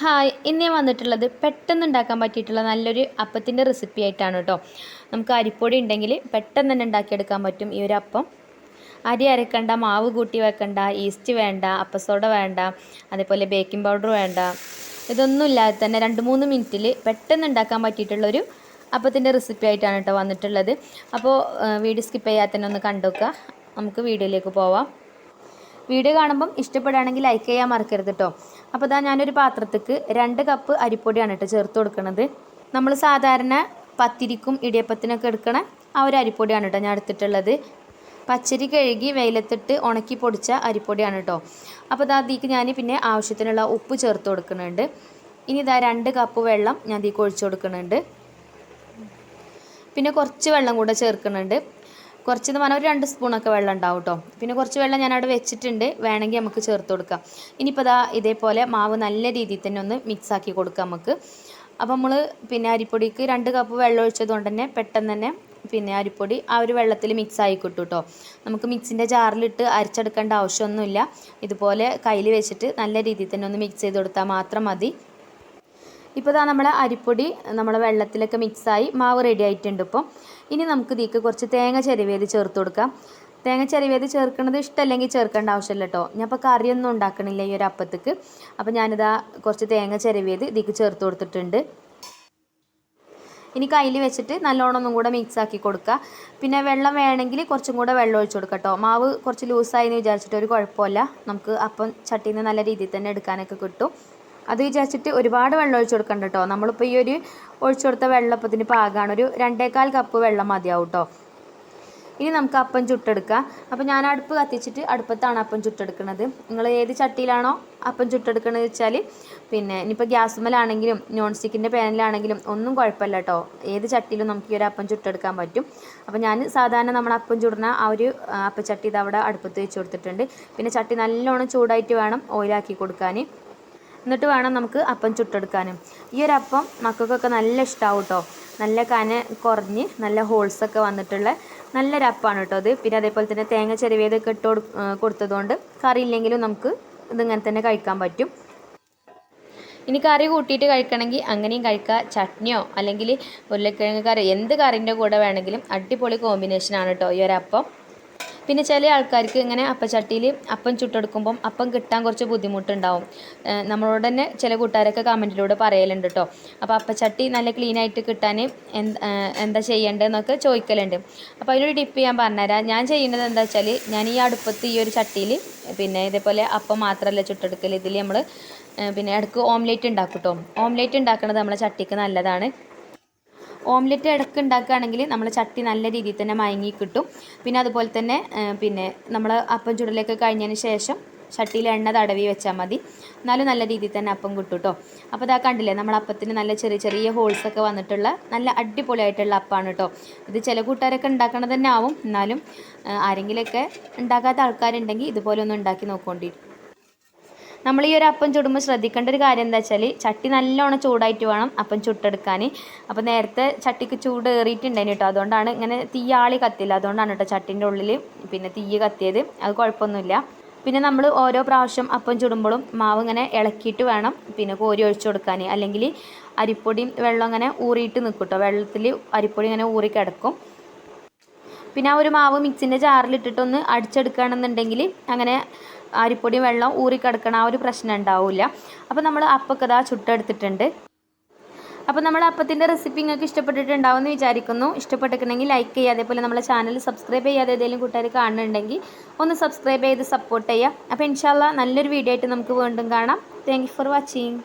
Hi ഇന്ന് ഞാൻ വന്നിട്ടുള്ളത് പെട്ടെന്ന് ഉണ്ടാക്കാൻ പറ്റിയിട്ടുള്ള നല്ലൊരു അപ്പത്തിന്റെ റെസിപ്പി ആയിട്ടാണ് കേട്ടോ നമുക്ക് അരിപ്പൊടി ഉണ്ടെങ്കിൽ പെട്ടെന്ന് തന്നെ ഉണ്ടാക്കിയെടുക്കാൻ പറ്റും ഈ ഒരു അപ്പം. അരി അരക്കണ്ട മാവ് കൂട്ടി വെക്കണ്ട ഈസ്റ്റ് വേണ്ട അപ്പസോഡ വേണ്ട അതേപോലെ ബേക്കിംഗ് പൗഡർ വേണ്ട. ഇതൊന്നും ഇല്ലാതെ തന്നെ രണ്ട് മൂന്ന് മിനിറ്റിൽ പെട്ടെന്ന് ഉണ്ടാക്കാൻ പറ്റിയിട്ടുള്ളൊരു അപ്പത്തിന്റെ റെസിപ്പി ആയിട്ടാണ് കേട്ടോ വന്നിട്ടുള്ളത്. അപ്പോൾ വീഡിയോ സ്കിപ്പ് ചെയ്യാതെ തന്നെ ഒന്ന് കണ്ടുവെക്കുക നമുക്ക് വീഡിയോയിലേക്ക് പോവാം. വീഡിയോ കാണുമ്പം ഇഷ്ടപ്പെടുകയാണെങ്കിൽ ലൈക്ക് ചെയ്യാൻ മറക്കരുത് കേട്ടോ അപ്പോൾ ഇതാ ഞാനൊരു പാത്രത്തേക്ക് രണ്ട് കപ്പ് അരിപ്പൊടിയാണ് കേട്ടോ ചേർത്ത് കൊടുക്കുന്നത് നമ്മൾ സാധാരണ പത്തിരിക്കും ഇടിയപ്പത്തിനൊക്കെ എടുക്കണ ആ ഒരു അരിപ്പൊടിയാണ് കേട്ടോ ഞാൻ എടുത്തിട്ടുള്ളത്. പച്ചരി കഴുകി വെയിലത്തിട്ട് ഉണക്കി പൊടിച്ച അരിപ്പൊടിയാണ് കേട്ടോ അപ്പോൾ ഇതാ അതിക്ക് ഞാൻ പിന്നെ ആവശ്യത്തിനുള്ള ഉപ്പ് ചേർത്ത് കൊടുക്കുന്നുണ്ട് ഇനി ഇതാ രണ്ട് കപ്പ് വെള്ളം ഞാൻ ഇതിക്ക് ഒഴിച്ചു കൊടുക്കുന്നുണ്ട് പിന്നെ കുറച്ച് വെള്ളം കൂടെ ചേർക്കുന്നുണ്ട് കുറച്ചെന്ന് പറഞ്ഞാൽ ഒരു രണ്ട് സ്പൂണൊക്കെ വെള്ളം ഉണ്ടാവും കേട്ടോ പിന്നെ കുറച്ച് വെള്ളം ഞാൻ അവിടെ വെച്ചിട്ടുണ്ട്. വേണമെങ്കിൽ നമുക്ക് ചേർത്ത് കൊടുക്കാം. ഇനിയിപ്പോൾ ഇതാ ഇതേപോലെ മാവ് നല്ല രീതിയിൽ തന്നെ ഒന്ന് മിക്സ് ആക്കി കൊടുക്കാം നമുക്ക്. അപ്പോൾ നമ്മൾ പിന്നെ അരിപ്പൊടിക്ക് രണ്ട് കപ്പ് വെള്ളം ഒഴിച്ചത് കൊണ്ട് തന്നെ പെട്ടെന്ന് തന്നെ പിന്നെ അരിപ്പൊടി ആ ഒരു വെള്ളത്തിൽ മിക്സ് ആയി കിട്ടും കേട്ടോ നമുക്ക് മിക്സിന്റെ ജാറിലിട്ട് അരച്ചെടുക്കേണ്ട ആവശ്യമൊന്നുമില്ല. ഇതുപോലെ കയ്യിൽ വെച്ചിട്ട് നല്ല രീതിയിൽ തന്നെ ഒന്ന് മിക്സ് ചെയ്ത് കൊടുത്താൽ മാത്രം മതി. ഇപ്പോൾ ഇതാ നമ്മളെ അരിപ്പൊടി നമ്മളെ വെള്ളത്തിലൊക്കെ മിക്സായി മാവ് റെഡി ആയിട്ടുണ്ട് ഇപ്പോൾ ഇനി നമുക്ക് ഇതിക്ക് കുറച്ച് തേങ്ങ ചെരുവേത് ചേർത്ത് കൊടുക്കാം. തേങ്ങ ചെരുവേത് ചേർക്കുന്നത് ഇഷ്ടമല്ലെങ്കിൽ ചേർക്കേണ്ട ആവശ്യമില്ല കേട്ടോ ഞാൻ ഇപ്പോൾ കറിയൊന്നും ഉണ്ടാക്കണില്ല ഈ ഒരു അപ്പത്തേക്ക്. അപ്പോൾ ഞാനിതാ കുറച്ച് തേങ്ങ ചെരുവേത് ഇതിക്ക് ചേർത്ത് കൊടുത്തിട്ടുണ്ട്. ഇനി കയ്യിൽ വെച്ചിട്ട് നല്ലോണം ഒന്നും കൂടെ മിക്സ് ആക്കി കൊടുക്കുക. പിന്നെ വെള്ളം വേണമെങ്കിൽ കുറച്ചും കൂടെ വെള്ളം ഒഴിച്ചു കൊടുക്കുക കേട്ടോ മാവ് കുറച്ച് ലൂസായി എന്ന് വിചാരിച്ചിട്ട് ഒരു കുഴപ്പമില്ല. നമുക്ക് അപ്പം ചട്ടിയിൽ നിന്ന് നല്ല രീതിയിൽ തന്നെ എടുക്കാനൊക്കെ കിട്ടും. അത് വിചാരിച്ചിട്ട് ഒരുപാട് വെള്ളം ഒഴിച്ചു കൊടുക്കണ്ട കേട്ടോ നമ്മളിപ്പോൾ ഈ ഒരു ഒഴിച്ചു കൊടുത്ത വെള്ളപ്പത്തിന് പാകമാണ് ഒരു രണ്ടേകാൽ കപ്പ് വെള്ളം മതിയാവും കേട്ടോ ഇനി നമുക്ക് അപ്പം ചുട്ടെടുക്കാം. അപ്പോൾ ഞാൻ അടുപ്പ് കത്തിച്ചിട്ട് അടുപ്പത്താണ് അപ്പം ചുട്ടെടുക്കുന്നത് നിങ്ങൾ ഏത് ചട്ടിയിലാണോ അപ്പം ചുട്ടെടുക്കണമെന്ന് വെച്ചാൽ പിന്നെ ഇനിയിപ്പോൾ ഗ്യാസുമലാണെങ്കിലും നോൺ സ്റ്റിക്കിന്റെ പാനിലാണെങ്കിലും ഒന്നും കുഴപ്പമില്ല കേട്ടോ ഏത് ചട്ടിയിലും നമുക്ക് ഈ ഒരു അപ്പം ചുട്ടെടുക്കാൻ പറ്റും. അപ്പോൾ ഞാൻ സാധാരണ നമ്മൾ അപ്പം ചുടുന്ന ആ ഒരു അപ്പച്ചട്ടി ഇത് അവിടെ അടുപ്പത്ത് വെച്ച് കൊടുത്തിട്ടുണ്ട്. പിന്നെ ചട്ടി നല്ലോണം ചൂടായിട്ട് വേണം ഓയിലാക്കി കൊടുക്കാൻ എന്നിട്ട് വേണം നമുക്ക് അപ്പം ചുട്ടെടുക്കാനും. ഈ ഒരു അപ്പം മക്കൾക്കൊക്കെ നല്ല ഇഷ്ടമാവും കേട്ടോ നല്ല കന കുറഞ്ഞ് നല്ല ഹോൾസൊക്കെ വന്നിട്ടുള്ള നല്ലൊരു അപ്പമാണ് കേട്ടോ അത് പിന്നെ അതേപോലെ തന്നെ തേങ്ങ ചെരുവേതൊക്കെ ഇട്ട് കൊടു കൊടുത്തതുകൊണ്ട് കറി ഇല്ലെങ്കിലും നമുക്ക് ഇതിങ്ങനെ തന്നെ കഴിക്കാൻ പറ്റും. ഇനി കറി കൂട്ടിയിട്ട് കഴിക്കണമെങ്കിൽ അങ്ങനെയും കഴിക്കാം ചട്നിയോ അല്ലെങ്കിൽ ഉരുളക്കിഴങ്ങ് കറി എന്ത് കറിന്റെ കൂടെ വേണമെങ്കിലും അടിപൊളി കോമ്പിനേഷനാണ് കേട്ടോ ഈ ഒരു അപ്പം. പിന്നെ ചില ആൾക്കാർക്ക് ഇങ്ങനെ അപ്പച്ചട്ടിയിൽ അപ്പം ചുട്ടെടുക്കുമ്പം അപ്പം കിട്ടാൻ കുറച്ച് ബുദ്ധിമുട്ടുണ്ടാവും. നമ്മളോട് തന്നെ ചില കൂട്ടുകാരൊക്കെ കമന്റിലൂടെ പറയലുണ്ട് കേട്ടോ അപ്പോൾ അപ്പച്ചട്ടി നല്ല ക്ലീൻ ആയിട്ട് കിട്ടാൻ എന്താ ചെയ്യേണ്ടതെന്നൊക്കെ ചോദിക്കലുണ്ട്. അപ്പോൾ അതിനൊരു ടിപ്പ് ഞാൻ പറഞ്ഞുതരാം. ഞാൻ ചെയ്യുന്നത് എന്താ വെച്ചാൽ ഞാൻ ഈ അടുപ്പത്ത് ഈ ഒരു ചട്ടിയിൽ പിന്നെ ഇതേപോലെ അപ്പം മാത്രമല്ല ചുട്ടെടുക്കൽ. ഇതിൽ നമ്മൾ പിന്നെ ഇടയ്ക്ക് ഓംലേറ്റ് ഉണ്ടാക്കും കേട്ടോ ഓംലേറ്റ് ഉണ്ടാക്കുന്നത് നമ്മളെ ചട്ടിക്ക് നല്ലതാണ്. ഓംലെറ്റ് ഇടയ്ക്ക് ഉണ്ടാക്കുകയാണെങ്കിൽ നമ്മൾ ചട്ടി നല്ല രീതിയിൽ തന്നെ മയങ്ങി കിട്ടും. പിന്നെ അതുപോലെ തന്നെ പിന്നെ നമ്മൾ അപ്പം ചുടലൊക്കെ കഴിഞ്ഞതിന് ശേഷം ചട്ടിയിൽ എണ്ണ തടവി വെച്ചാൽ മതി. എന്നാലും നല്ല രീതിയിൽ തന്നെ അപ്പം കിട്ടും കേട്ടോ അപ്പോൾ ഇതാ കണ്ടില്ലേ നമ്മൾ അപ്പത്തിന് നല്ല ചെറിയ ചെറിയ ഹോൾസൊക്കെ വന്നിട്ടുള്ള നല്ല അടിപൊളിയായിട്ടുള്ള അപ്പമാണ് കേട്ടോ ഇത് ചില കൂട്ടുകാരൊക്കെ ഉണ്ടാക്കണത് തന്നെ ആവും. എന്നാലും ആരെങ്കിലുമൊക്കെ ഉണ്ടാക്കാത്ത ആൾക്കാരുണ്ടെങ്കിൽ ഇതുപോലെ ഒന്ന് ഉണ്ടാക്കി നോക്കേണ്ടി നമ്മൾ ഈ ഒരു അപ്പം ചുടുമ്പോൾ ശ്രദ്ധിക്കേണ്ട ഒരു കാര്യം എന്താ വെച്ചാൽ ചട്ടി നല്ലോണം ചൂടായിട്ട് വേണം അപ്പം ചുട്ടെടുക്കാൻ. അപ്പോൾ നേരത്തെ ചട്ടിക്ക് ചൂട് ഏറിയിട്ടുണ്ടായിരുന്നു കേട്ടോ അതുകൊണ്ടാണ് ഇങ്ങനെ തീയാളി കത്തില്ല. അതുകൊണ്ടാണ് കേട്ടോ ചട്ടിന്റെ ഉള്ളിൽ പിന്നെ തീ കത്തിയത്. അത് കുഴപ്പമൊന്നുമില്ല. പിന്നെ നമ്മൾ ഓരോ പ്രാവശ്യം അപ്പം ചുടുമ്പോഴും മാവ് ഇങ്ങനെ ഇളക്കിയിട്ട് വേണം പിന്നെ കോരി ഒഴിച്ചു കൊടുക്കാൻ. അല്ലെങ്കിൽ അരിപ്പൊടിയും വെള്ളം ഇങ്ങനെ ഊറിയിട്ട് നിൽക്കും കേട്ടോ വെള്ളത്തിൽ അരിപ്പൊടി ഇങ്ങനെ ഊറി കിടക്കും. പിന്നെ ആ ഒരു മാവ് മിക്സിന്റെ ജാറിലിട്ടിട്ടൊന്ന് അടിച്ചെടുക്കുകയാണെന്നുണ്ടെങ്കിൽ അങ്ങനെ അരിപ്പൊടി വെള്ളം ഊറിക്കിടക്കണ ആ ഒരു പ്രശ്നം ഉണ്ടാവില്ല. അപ്പോൾ നമ്മൾ അപ്പൊക്കെ ചുട്ടെടുത്തിട്ടുണ്ട്. അപ്പോൾ നമ്മൾ അപ്പത്തിന്റെ റെസിപ്പി നിങ്ങൾക്ക് ഇഷ്ടപ്പെട്ടിട്ടുണ്ടാവും എന്ന് വിചാരിക്കുന്നു. ഇഷ്ടപ്പെട്ടിട്ടുണ്ടെങ്കിൽ ലൈക്ക് ചെയ്യുക അതേപോലെ നമ്മളെ ചാനൽ സബ്സ്ക്രൈബ് ചെയ്യാതെ ഏതെങ്കിലും കൂട്ടുകാർ കാണുന്നുണ്ടെങ്കിൽ ഒന്ന് സബ്സ്ക്രൈബ് ചെയ്ത് സപ്പോർട്ട് ചെയ്യുക. അപ്പോൾ ഇൻഷാല്ല നല്ലൊരു വീഡിയോ ആയിട്ട് നമുക്ക് വീണ്ടും കാണാം. Thank for watching